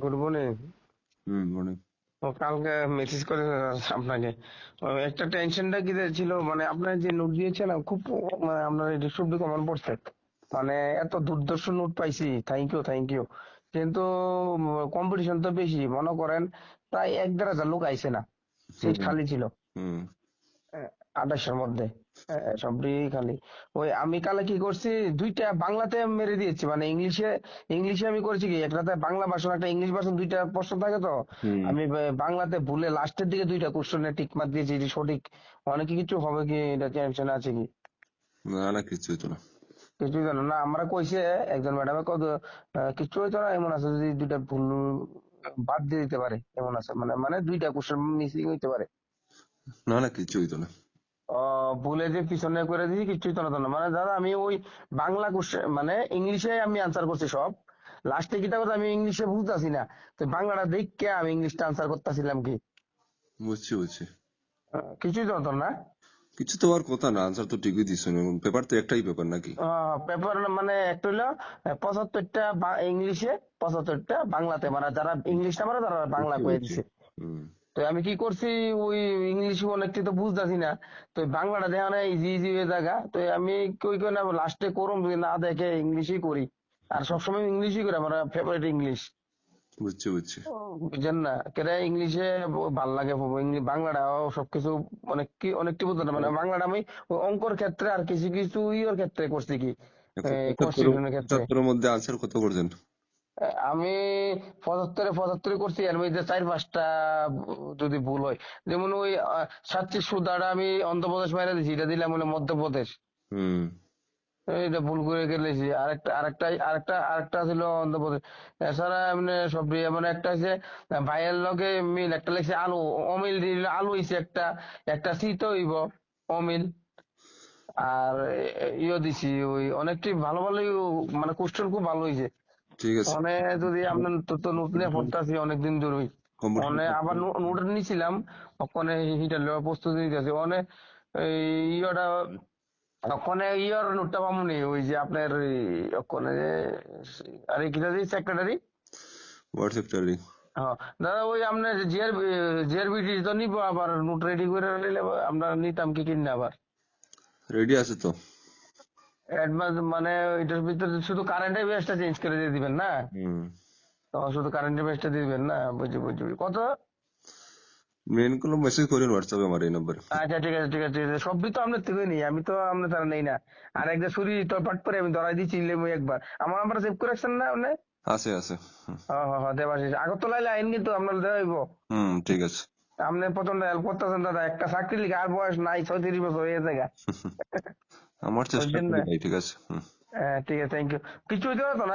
Good morning hmm morning ও কালকে message করে আপনাকে। একটা টেনশনটা কি ছিল? মানে আপনার যে নোট দিয়েছেন খুব মানে আপনার রিসিভটি কমন পড়ছে? মানে এত দুর্দর্শ নোট পাইছি। থ্যাংক ইউ থ্যাংক ইউ কিন্তু কম্পিটিশন তো বেশি। মনে করেন প্রায় এক দেড় হাজার লোক আইছে না। সিট খালি ছিল। হুম। আঠাশের মধ্যে। আহ, সবই খালি। ওই আমি কালে কি করছি দুইটা বাংলাতে মেরে দিয়েছি মানে ইংলিশে ইংলিশে আমি করেছি কি একটাতে বাংলা ভাষণ একটা ইংলিশ ভাষণ দুইটা প্রশ্ন থাকে তো? আমি বাংলাতে ভুলে লাস্টের দিকে দুইটা কোশ্চেনে টিক মার দিয়েছি যে সঠিক অনেক কিছু হবে কি এটা টেনশন আছে কি? না না কিছু হইতো না। কিছুই জানো না। আমরা কইছে একজন ম্যাডামে কত কিছু হইতো না এমন আছে যদি দুইটা ভুল বাদ দিয়ে দিতে পারে এমন আছে মানে মানে দুইটা কোশ্চেন মিসিং হইতে পারে। না না কিছু হইতো না। ভুলে যে পিছনে করে দিয়েছি কিছুই তো না। মানে দাদা আমি ওই বাংলা মানে ইংলিশে আমি আনসার করছি সব। লাস্টে কিটা কথা আমি ইংলিশে বুঝতেছি না। তো বাংলাটা দেখকে আমি ইংলিশটা আনসার করতেছিলাম কি? বুঝছি বুঝছি। কিছুই তো না? কিছু তো আর কথা না আনসার তো ঠিকই দিছ পেপার তো একটাই পেপার নাকি? পেপার মানে একটা হলো পঁচাত্তরটা ইংলিশে পঁচাত্তরটা বাংলাতে। মানে যারা ইংলিশটা মানে তারা বাংলা কয়ে দিছে। হুম। তো আমি কি করছি ওই ইংলিশ অনেকটি তো বুঝতেছি না। তো বাংলাটা দেখা না ইজি ইজি হয়ে জায়গা তো আমি কই কই না লাস্টে করুম যদি না দেখে ইংলিশই করি। আর সবসময় ইংলিশই করি আমার ফেভারিট ইংলিশ বুঝছি বুঝছি। বুঝছেন না? কেন ইংলিশে ভালো লাগে বাংলাটাও সবকিছু অনেক কি অনেকটি বুঝতে না মানে বাংলাটা আমি ওই অঙ্কর ক্ষেত্রে আর কিছু কিছু ইয়ের ক্ষেত্রে করছি কি কনস্টিটিউশনের ক্ষেত্রে। মধ্যে আনসার কত করছেন? আমি পঁচাত্তরে পঁচাত্তরে করছি এর মধ্যে চার পাঁচটা যদি ভুল হয়। যেমন ওই সাতচি সুদাটা আমি অন্ধ্রপ্রদেশ বাইরে দিছি এটা দিলাম হলো মধ্যপ্রদেশ। হুম। এটা ভুল করে গেলেছি আরেকটা আরেকটা আরেকটা আরেকটা ছিল অন্ধ্রপ্রদেশ। এছাড়া এমনি সব দিয়ে মানে একটা হচ্ছে ভাইয়ের লগে মিল একটা লেগছে আলু অমিল দিল আলু হইছে একটা একটা শীত হইব অমিল। আর ইয়ে দিছি ওই অনেকটি ভালো ভালোই মানে কোশ্চেন খুব ভালো হয়েছে ঠিক আছে। মানে যদি আপনার তো নোট নিয়ে পড়তেছি অনেকদিন ধরেই মানে আবার নোট নিছিলাম ওখানে হিটার লেওয়ার প্রস্তুতি নিতেছি। এই ইয়েটা ওখানে ইয়ের নোটটা পামুনি ওই যে আপনার ওখানে আরে কিটা যে সেক্রেটারি চালি হ্যাঁ দাদা ওই আপনার জিআর জিআরবিটি তো নিব আবার নোট রেডি করে নিলে আমরা নিতাম কি কিনে আবার। রেডি আছে তো। অ্যাডভান্স মানে এটার ভিতরে শুধু কারেন্ট অ্যাফেয়ার্সটা চেঞ্জ করে দিয়ে দিবেন না? তো শুধু কারেন্ট অ্যাফেয়ার্সটা দিয়ে দিবেন না? বুঝি বুঝি বুঝি। কত? মেন কোনো মেসেজ করেন হোয়াটসঅ্যাপে আমার এই নাম্বারে আচ্ছা ঠিক আছে ঠিক আছে ঠিক আছে। সবই তো আপনার থেকে নেই। আমি তো আপনার তারা নেই না। আর একটা ছুরি তরপাট করে আমি ধরাই দিচ্ছি লেমু একবার। আমার নাম্বার সেভ করে রাখছেন না আপনি? আছে আছে। হ্যাঁ হ্যাঁ দেবাশিস আগরতলায় লাইন কিন্তু আপনার দেওয়া হইব হুম ঠিক আছে। আপনি প্রচণ্ড হেল্প করতেছেন দাদা একটা চাকরি লিখে আর বয়স নাই ছয়ত্রিশ বছর হয়ে যায় আমার চেষ্টা ঠিক আছে। হ্যাঁ ঠিক আছে থ্যাংক ইউ কিছু হইতে পারতো না?